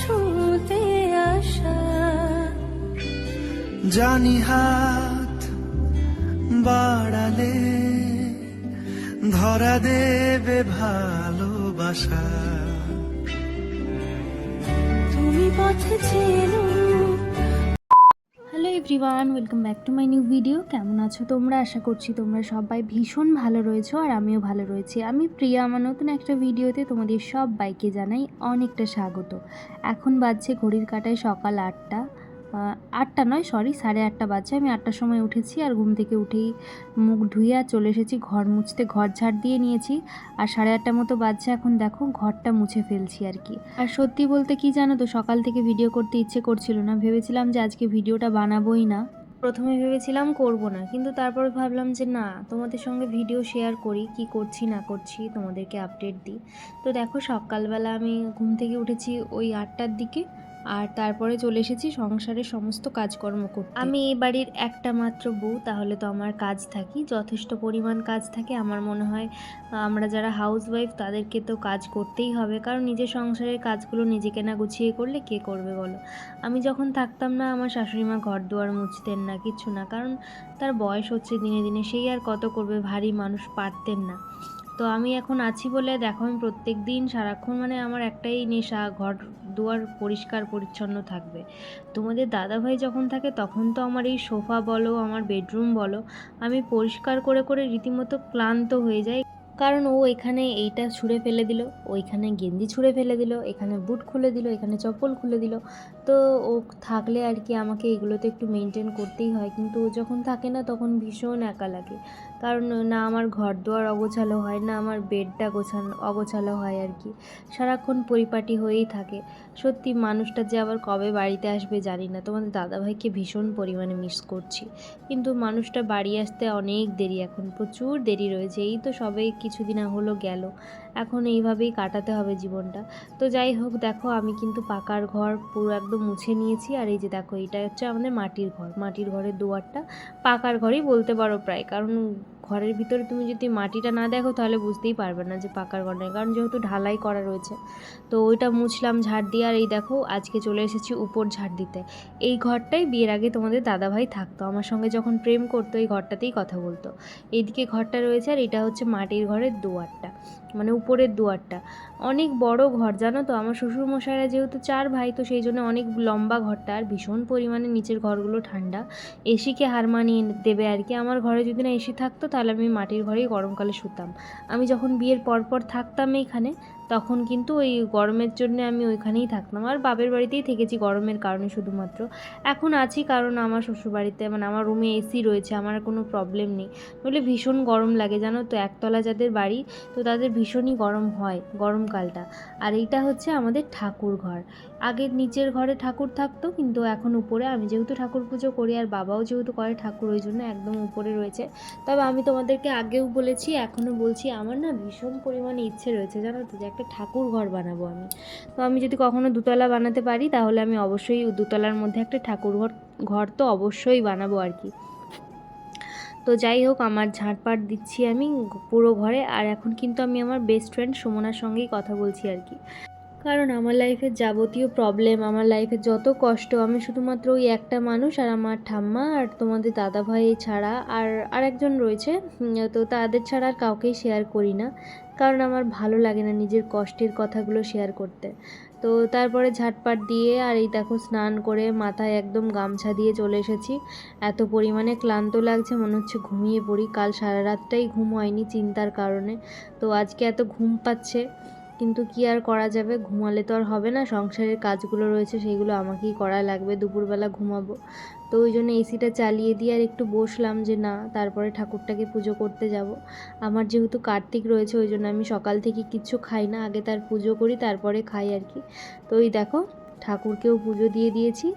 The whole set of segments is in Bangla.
ছুঁতে আসা। জানি হাত বাড়ালে ধরা দেবে ভালোবাসা। তুমি পথে চেনো everyone welcome back to my new video কেমন আছো তোমরা? আশা করছি তোমরা সবাই ভীষণ ভালো রয়েছো আর আমিও ভালো রয়েছি। আমি প্রিয়া, আমার নতুন একটা ভিডিওতে তোমাদের সব বাইকে জানাই অনেকটা স্বাগত। এখন বাজছে ঘড়ির কাটায় সকাল আটটা। আটটা নয় সরি সাড়ে আটটা বাজছে আমি আটটার সময় উঠেছি আর ঘুম থেকে উঠেই মুখ ধুয়ে আর চলে এসেছি, ঘর মুছতে, ঘর ঝাড় দিয়ে নিয়েছি। আর সাড়ে আটটার মতো বাজছে এখন, দেখো, ঘরটা মুছে ফেলছি আর কি। আর সত্যি বলতে কি জানো তো, সকাল থেকে ভিডিও করতে ইচ্ছে করছিল না। ভেবেছিলাম যে আজকে ভিডিওটা বানাবোই না। প্রথমে ভেবেছিলাম করব না, কিন্তু তারপর ভাবলাম যে না, তোমাদের সঙ্গে ভিডিও শেয়ার করি, কি করছি, না করছি, তোমাদেরকে আপডেট দিই। তো দেখো, সকালবেলা আমি ঘুম থেকে উঠেছি ওই আটটার দিকে। আর তারপরে চলে এসেছি সংসারের সমস্ত কাজকর্ম করতে। আমি এই বাড়ির একটা মাত্র বউ, তাহলে তো আমার কাজ থাকি, যথেষ্ট পরিমাণ কাজ থাকে। আমার মনে হয়, আমরা যারা হাউস ওয়াইফ তাদেরকে তো কাজ করতেই হবে। কারণ নিজের সংসারের কাজগুলো নিজেকে না গুছিয়ে করলে কে করবে বলো? আমি যখন থাকতাম না, আমার শাশুড়ি মা ঘর দুয়ার মুছতেন না কিছু না। কারণ তার বয়স হচ্ছে দিনে দিনে, সেই আর কত করবে, ভারী মানুষ পারতেন না। তো আমি এখন আছি বলে দেখো আমি প্রত্যেক দিন সারাক্ষণ মানে আমার একটাই নেশা, ঘর দুয়ার পরিষ্কার পরিচ্ছন্ন থাকবে। তোমাদের দাদাভাই যখন থাকে তখন তো আমার এই সোফা বলো, আমার বেডরুম বলো, আমি পরিষ্কার করে করে রীতিমতো ক্লান্ত হয়ে যাই। কারণ ও এখানে এইটা ছুঁড়ে ফেলে দিল, ওইখানে গেঞ্জি ছুঁড়ে ফেলে দিল, এখানে বুট খুলে দিল, এখানে চপ্পল খুলে দিল। তো ও থাকলে আর কি আমাকে এগুলোতে একটু মেনটেন করতেই হয়, কিন্তু ও যখন থাকে না তখন ভীষণ একা লাগে। কারণ না আমার ঘর দুয়ার অগোছালো হয়, না আমার বেডটা গোছানো, অগোছালো হয় আর কি। সারাক্ষণ পরিপাটি হয়েই থাকে। সত্যি মানুষটা যে আবার কবে বাড়িতে আসবে জানি না। তোমাদের দাদাভাইকে ভীষণ পরিমাণে মিস করছি। কিন্তু মানুষটা বাড়ি আসতে অনেক দেরি এখন, প্রচুর দেরি রয়েছে। এই তো সবে কিছুদিন হলো গেল। এখন এইভাবেই কাটাতে হবে জীবনটা। তো যাই হোক, দেখো আমি কিন্তু পাকার ঘর পুরো একদম মুছে নিয়েছি। আর এই যে দেখো, এটা হচ্ছে আমাদের মাটির ঘর। মাটির ঘরের দুয়ারটা পাকার ঘরই বলতে পারো প্রায়। কারণ ঘরের ভিতরে তুমি যদি মাটিটা না দেখো, তাহলে বুঝতেই পারবে না যে পাকার ঘর নয় কারণ যেহেতু ঢালাই করা রয়েছে, তো ওইটা মুছলাম, ঝাড় দিয়ে, আর এই দেখো, আজকে চলে এসেছি উপর ঝাড় দিতে। এই ঘরটাই বিয়ের আগে তোমাদের দাদাভাই থাকতো। আমার সঙ্গে যখন প্রেম করতো, এই ঘরটাতেই কথা বলতো। এইদিকে ঘরটা রয়েছে, আর এটা হচ্ছে মাটির ঘরের দুয়ারটা মানে উপরের দুয়ারটা। অনেক বড় ঘর, জানো তো? আমার শ্বশুরমশাইরা যেহেতু চার ভাই, তো সেই জন্য অনেক লম্বা ঘরটা আর ভীষণ পরিমাণে নিচের ঘরগুলো ঠান্ডা। এসিকে হার মানিয়ে দেবে আর কি। আমার ঘরে যদি না এসি থাকতো, তাহলে আমি মাটির ঘরেই গরমকালে শুতাম। আমি যখন বিয়ের পরপর পর থাকতাম এইখানে তখন কিন্তু ওই গরমের জন্য আমি ওইখানেই থাকতাম। আর বাপের বাড়িতেই থেকেছি গরমের কারণে শুধুমাত্র। এখন আছি কারণ আমার শ্বশুরবাড়িতে মানে আমার রুমে এসি রয়েছে, আমার কোনো প্রবলেম নেই। বলে ভীষণ গরম লাগে, জানো তো? একতলা যাদের বাড়ি, তো তাদের ভীষণই গরম হয় গরমকালটা আর এইটা হচ্ছে আমাদের ঠাকুর ঘর। আগে নিচের ঘরে ঠাকুর থাকতো, কিন্তু এখন উপরে আমি যেহেতু ঠাকুর পুজো করি, আর বাবাও যেহেতু করে ঠাকুর, ওই জন্য একদম উপরে রয়েছে। তবে আমি তোমাদেরকে আগেও বলেছি এখনও বলছি, আমার না ভীষণ পরিমাণে ইচ্ছে রয়েছে, জানো তো? যে একটা ঠাকুর ঘর বানাবো আমি। তো আমি যদি কখনো দুতলা বানাতে পারি, তাহলে আমি অবশ্যই দুতলার মধ্যে একটা ঠাকুর ঘর ঘর তো অবশ্যই বানাবো আর কি। তো যাই হোক, আমার ঝাঁটপাট দিচ্ছি আমি পুরো ঘরে। আর এখন কিন্তু আমি আমার বেস্ট ফ্রেন্ড সুমনার সঙ্গেই কথা বলছি আর কি। কারণ আমার লাইফের যাবতীয় প্রবলেম আমার লাইফের যত কষ্ট, আমি শুধুমাত্র ওই একটা মানুষ আর আমার ঠাম্মা আর তোমাদের দাদা ভাই ছাড়া আর আরেকজন রয়েছে তো তাদের ছাড়া আর কাউকেই শেয়ার করি না। কারণ আমার ভালো লাগে না নিজের কষ্টের কথাগুলো শেয়ার করতে। তো তারপরে ঝাটপাট দিয়ে আর এই দেখো স্নান করে মাথায় একদম গামছা দিয়ে চলে এসেছি। এত পরিমাণে ক্লান্ত লাগছে, মনে হচ্ছে ঘুমিয়ে পড়ি। কাল সারা রাতটাই ঘুম হয়নি চিন্তার কারণে। তো আজকে এত ঘুম পাচ্ছে। কিন্তু কি আর করা যাবে? ঘুমালে তো আর হবে না। সংসারের কাজগুলো রয়েছে সেইগুলো আমাকেই করা লাগবে। দুপুরবেলা ঘুমাবো। তো ওই জন্য এসিটা চালিয়ে দিয়ে আর একটু বসলাম যে না, তারপরে ঠাকুরটাকে পুজো করতে যাব। আমার যেহেতু কার্তিক রয়েছে, ওই জন্য আমি সকাল থেকে কিচ্ছু খাই না। আগে তার পুজো করি, তারপরে খাই আর কি। তো ওই দেখো, ঠাকুরকেও পুজো দিয়ে দিয়েছি।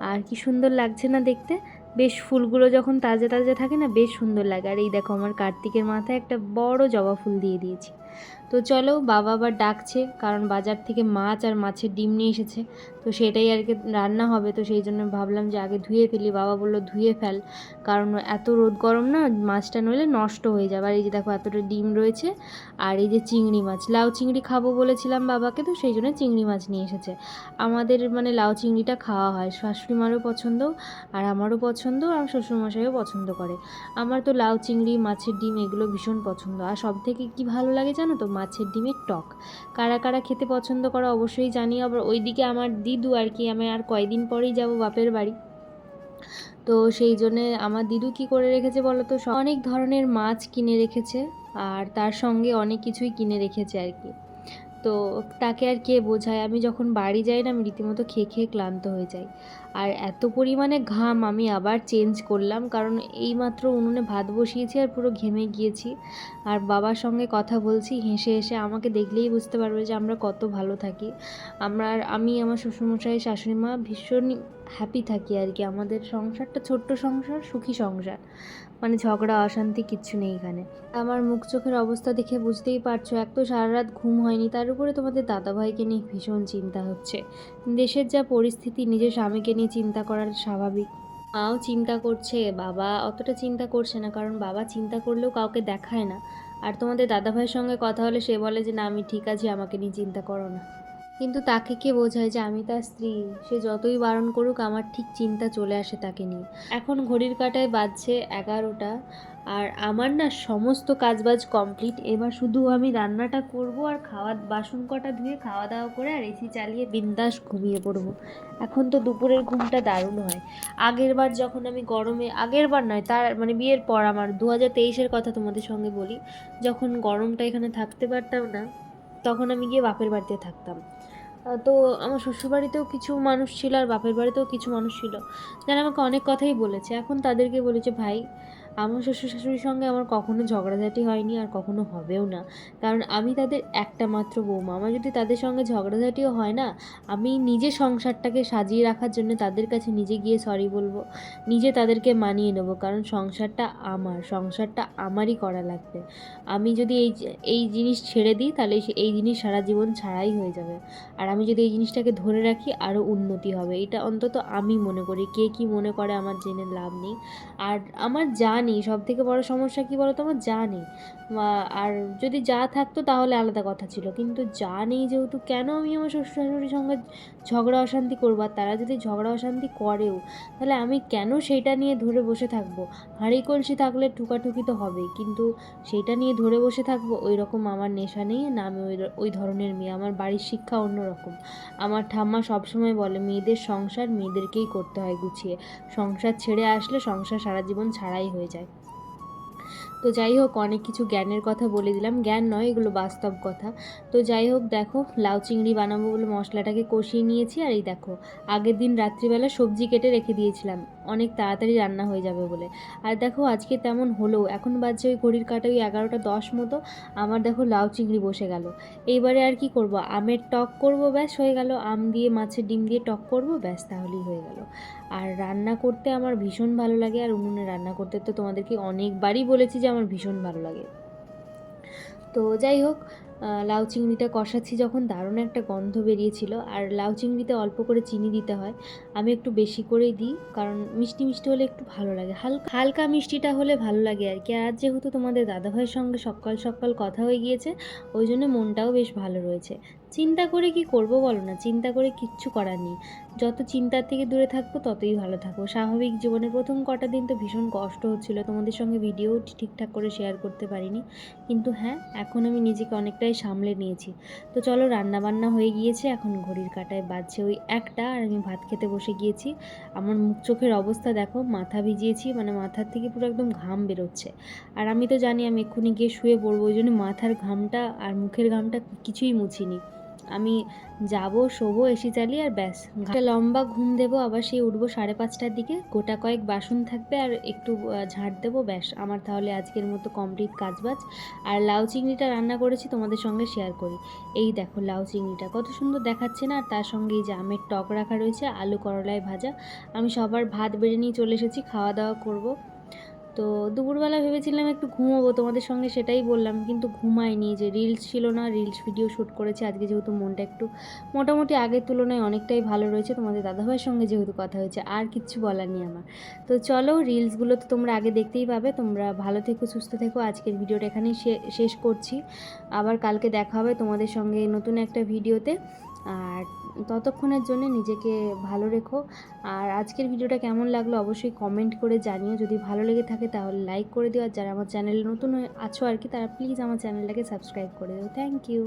আর কি সুন্দর লাগছে না দেখতে? বেশ ফুলগুলো যখন তাজা তাজা থাকে না, বেশ সুন্দর লাগে। আর এই দেখো, আমার কার্তিকের মাথায় একটা বড় জবা ফুল দিয়ে দিয়েছি। তো চলো বাবা আবার ডাকছে, কারণ বাজার থেকে মাছ আর মাছের ডিম নিয়ে এসেছে। তো সেটাই আর কি রান্না হবে, তো সেই জন্য ভাবলাম যে আগে ধুয়ে ফেলি। বাবা বলল, ধুয়ে ফেল, কারণ এত রোদ গরম না, মাছটা নইলে নষ্ট হয়ে যাবে। আর এই যে দেখো, এতটা ডিম রয়েছে, আর এই যে চিংড়ি মাছ। লাউ চিংড়ি খাব বলেছিলাম বাবাকে, তো সেই জন্য চিংড়ি মাছ নিয়ে এসেছে। আমাদের মানে লাউ চিংড়িটা খাওয়া হয় শাশুড়ি মারও পছন্দ, আর আমারও পছন্দ, আর শ্বশুরমশাইও পছন্দ করে। আমার তো লাউ চিংড়ি, মাছের ডিম এগুলো ভীষণ পছন্দ। আর সব থেকে কী ভালো লাগে জানো তো, মাছের ডিমের টক। কারা কারা খেতে পছন্দ করা অবশ্যই জানি আবার ওইদিকে আমার দিদু আর কি, আমি আর কয়দিন পরেই যাব বাপের বাড়ি। তো সেই জন্যে আমার দিদু কি করে রেখেছে বলো তো? অনেক ধরনের মাছ কিনে রেখেছে, আর তার সঙ্গে অনেক কিছুই কিনে রেখেছে আর কি। তো তাকে আর কে বোঝায়? আমি যখন বাড়ি যাই না, আমি রীতিমতো খেয়ে খেয়ে ক্লান্ত হয়ে যাই। আর এত পরিমাণে ঘাম আমি আবার চেঞ্জ করলাম, কারণ এইমাত্র উনুনে ভাত বসিয়েছি আর পুরো ঘেমে গিয়েছি। আর বাবার সঙ্গে কথা বলছি, হেসে হেসে আমাকে দেখলেই বুঝতে পারবে যে আমরা কত ভালো থাকি। আমরা আমি, আমার শ্বশুরমশাই শাশুড়ি মা ভীষণ হ্যাপি থাকি আর কি। আমাদের সংসারটা ছোট্ট সংসার, সুখী সংসার। মানে ঝগড়া, অশান্তি কিচ্ছু নেই এখানে। আমার মুখ চোখের অবস্থা দেখে বুঝতেই পারছ, এক তো সারা রাত ঘুম হয়নি, তার উপরে তোমাদের দাদাভাইকে নিয়ে ভীষণ চিন্তা হচ্ছে। দেশের যা পরিস্থিতি, নিজের স্বামীকে নিয়ে চিন্তা করার স্বাভাবিক। মাও চিন্তা করছে, বাবা অতটা চিন্তা করছে না, কারণ বাবা চিন্তা করলেও কাউকে দেখায় না। আর তোমাদের দাদাভাইয়ের সঙ্গে কথা হলে সে বলে যে, না, আমি ঠিক আছি, আমাকে নিয়ে চিন্তা করো না। কিন্তু তাকে কে বোঝায় যে আমি তার স্ত্রী? সে যতই বারণ করুক, আমার ঠিক চিন্তা চলে আসে তাকে নিয়ে। এখন ঘড়ির কাটায় বাজছে এগারোটা, আর আমার না সমস্ত কাজবাজ কমপ্লিট। এবার শুধু আমি রান্নাটা করব আর খাওয়া, বাসন কটা ধুয়ে খাওয়া দাওয়া করে আর এসি চালিয়ে বিন্দাস ঘুমিয়ে পড়ব। এখন তো দুপুরের ঘুমটা দারুণ হয়। আগের বার যখন আমি গরমে, আগের বার নয়, তার মানে বিয়ের পর আমার, দু হাজার তেইশের কথা তোমাদের সঙ্গে বলি, যখন গরমটা এখানে থাকতে পারতাম না তখন আমি গিয়ে বাপের বাড়িতে থাকতাম। তো আমার শ্বশুরবাড়িতেও কিছু মানুষ ছিল আর বাপের বাড়িতেও কিছু মানুষ ছিল। যারা আমাকে অনেক কথাই বলেছে। এখন তাদেরকে বলেছে, ভাই আমার শ্বশুর শাশুড়ির সঙ্গে আমার কখনো ঝগড়াঝাটি হয়নি আর কখনো হবেও না। কারণ আমি তাদের একটা মাত্র বৌমা। আমার যদি তাদের সঙ্গে ঝগড়াঝাটিও হয় না, আমি নিজে সংসারটাকে সাজিয়ে রাখার জন্য তাদের কাছে নিজে গিয়ে সরি বলব। নিজে তাদেরকে মানিয়ে নেব। কারণ সংসারটা আমার, সংসারটা আমারই করা লাগবে। আমি যদি এই এই জিনিস ছেড়ে দিই, তাহলে এই জিনিস সারা জীবন ছাড়াই হয়ে যাবে। আর আমি যদি এই জিনিসটাকে ধরে রাখি আরও উন্নতি হবে। এটা অন্তত আমি মনে করি। কে কি মনে করে আমার জেনে লাভ নেই। আর আমার জানি সব থেকে বড় সমস্যা কি বলতো আমার? জানি। আর যদি যা থাকতো তাহলে আলাদা কথা ছিল। কিন্তু যা নেই যেহেতু কেন আমি আমার শ্বশুর শাশুড়ির সঙ্গে ঝগড়া অশান্তি করব আর তারা যদি ঝগড়া অশান্তি করেও, তাহলে আমি কেন সেইটা নিয়ে ধরে বসে থাকব? হাঁড়ি কলসি থাকলে ঠুকাঠুকি তো হবেই, কিন্তু সেইটা নিয়ে ধরে বসে থাকব ওই রকম আমার নেশা নেই না আমি ওই ওই ধরনের মেয়ে। আমার বাড়ির শিক্ষা অন্যরকম। আমার ঠাম্মা সবসময় বলে, মেয়েদের সংসার মেয়েদেরকেই করতে হয় গুছিয়ে। সংসার ছেড়ে আসলে সংসার সারা জীবন ছাড়াই হয়ে যায়। তো যাই হোক, অনেক কিছু জ্ঞানের কথা বলে দিলাম। জ্ঞান নয়, এগুলো বাস্তব কথা। তো যাই হোক, দেখো, লাউ চিংড়ি বানাবো বলে মশলাটাকে কষিয়ে নিয়েছি। আর এই দেখো, আগের দিন রাত্রিবেলা সবজি কেটে রেখে দিয়েছিলাম। অনেক তাড়াতাড়ি রান্না হয়ে যাবে বলে। আর দেখো, আজকে তেমন হলো। এখন বাজছে ওই ঘড়ির কাটা ওই এগারোটা দশ মতো। আমার দেখো লাউ চিংড়ি বসে গেল। এইবারে আর কি করব? আমের টক করব ব্যাস, হয়ে গেল। আম দিয়ে, মাছের ডিম দিয়ে টক করব, ব্যাস তাহলেই হয়ে গেল। আর রান্না করতে আমার ভীষণ ভালো লাগে। আর উনুনে রান্না করতে তো তোমাদেরকে অনেকবারই বলেছি যে আমার ভীষণ ভালো লাগে। তো যাই হোক লাউ চিংড়িটা কষাচ্ছি যখন দারুণ একটা গন্ধ বেরিয়েছিল। আর লাউ চিংড়িতে অল্প করে চিনি দিতে হয়। আমি একটু বেশি করেই দিই, কারণ মিষ্টি মিষ্টি হলে একটু ভালো লাগে। হালকা হালকা মিষ্টিটা হলে ভালো লাগে আর কি। আর যেহেতু তোমাদের দাদাভাইয়ের সঙ্গে সকাল সকাল কথা হয়ে গিয়েছে, ওই জন্য মনটাও বেশ ভালো রয়েছে। চিন্তা করে কি করব বলো না? চিন্তা করে কিচ্ছু করার নেই। যত চিন্তার থেকে দূরে থাকব, ততই ভালো থাকব। স্বাভাবিক জীবনে প্রথম কটা দিন তো ভীষণ কষ্ট হচ্ছিল। তোমাদের সঙ্গে ভিডিও ঠিকঠাক করে শেয়ার করতে পারিনি। কিন্তু হ্যাঁ এখন আমি নিজেকে অনেকটাই সামলে নিয়েছি। তো চলো রান্না বান্না হয়ে গিয়েছে। এখন ঘড়ির কাটায় বাজছে ওই একটা। আর আমি ভাত খেতে বসে গিয়েছি। আমার মুখ চোখের অবস্থা দেখো, মাথা ভিজিয়েছি। মানে মাথার থেকে পুরো একদম ঘাম বেরোচ্ছে। আর আমি তো জানি আমি এক্ষুনি গিয়ে শুয়ে পড়ব। ওই জন্য মাথার ঘামটা আর মুখের ঘামটা কিছুই মুছিনি। আমি যাব, শোবো, এসি চালিয়ে আর ব্যাস। একটা লম্বা ঘুম দেবো, আবার সেই উঠবো সাড়ে পাঁচটার দিকে। গোটা কয়েক বাসন থাকবে আর একটু ঝাড় দেবো, ব্যাস। আমার তাহলে আজকের মতো কমপ্লিট কাজবাজ। আর লাউ চিংড়িটা রান্না করেছি, তোমাদের সঙ্গে শেয়ার করি। এই দেখো লাউ চিংড়িটা, কত সুন্দর দেখাচ্ছে না? আর তার সঙ্গে এই যে আমের টক রাখা রয়েছে, আলু করলায় ভাজা। আমি সবার ভাত বেড়ে নিয়ে চলে এসেছি, খাওয়া দাওয়া করব। তো দুপুরবেলা ভেবেছিলাম একটু ঘুমোবো, তোমাদের সঙ্গে সেটাই বললাম, কিন্তু ঘুমাইনি যে রিলস ছিল না রিলস ভিডিও শ্যুট করেছি, আজকে যেহেতু মনটা একটু মোটামুটি আগের তুলনায় অনেকটাই ভালো রয়েছে, তোমাদের দাদাভাইয়ের সঙ্গে যেহেতু কথা হয়েছে, আর কিচ্ছু বলার নেই আমার। তো চলো রিলসগুলো তো তোমরা আগে দেখতেই পাবে, তোমরা ভালো থেকো, সুস্থ থেকো, আজকের ভিডিওটা এখানেই শেষ করছি। আবার কালকে দেখা হবে তোমাদের সঙ্গে নতুন একটা ভিডিওতে আর ততক্ষণের জন্য নিজেকে ভালো রেখো। আর আজকের ভিডিওটা কেমন লাগল অবশ্যই কমেন্ট করে জানিও। যদি ভালো লেগে থাকে তাহলে লাইক করে দিও। আর যারা আমার চ্যানেলে নতুন আছো আর কি, তারা প্লিজ আমার চ্যানেলটাকে সাবস্ক্রাইব করে দিও। Thank you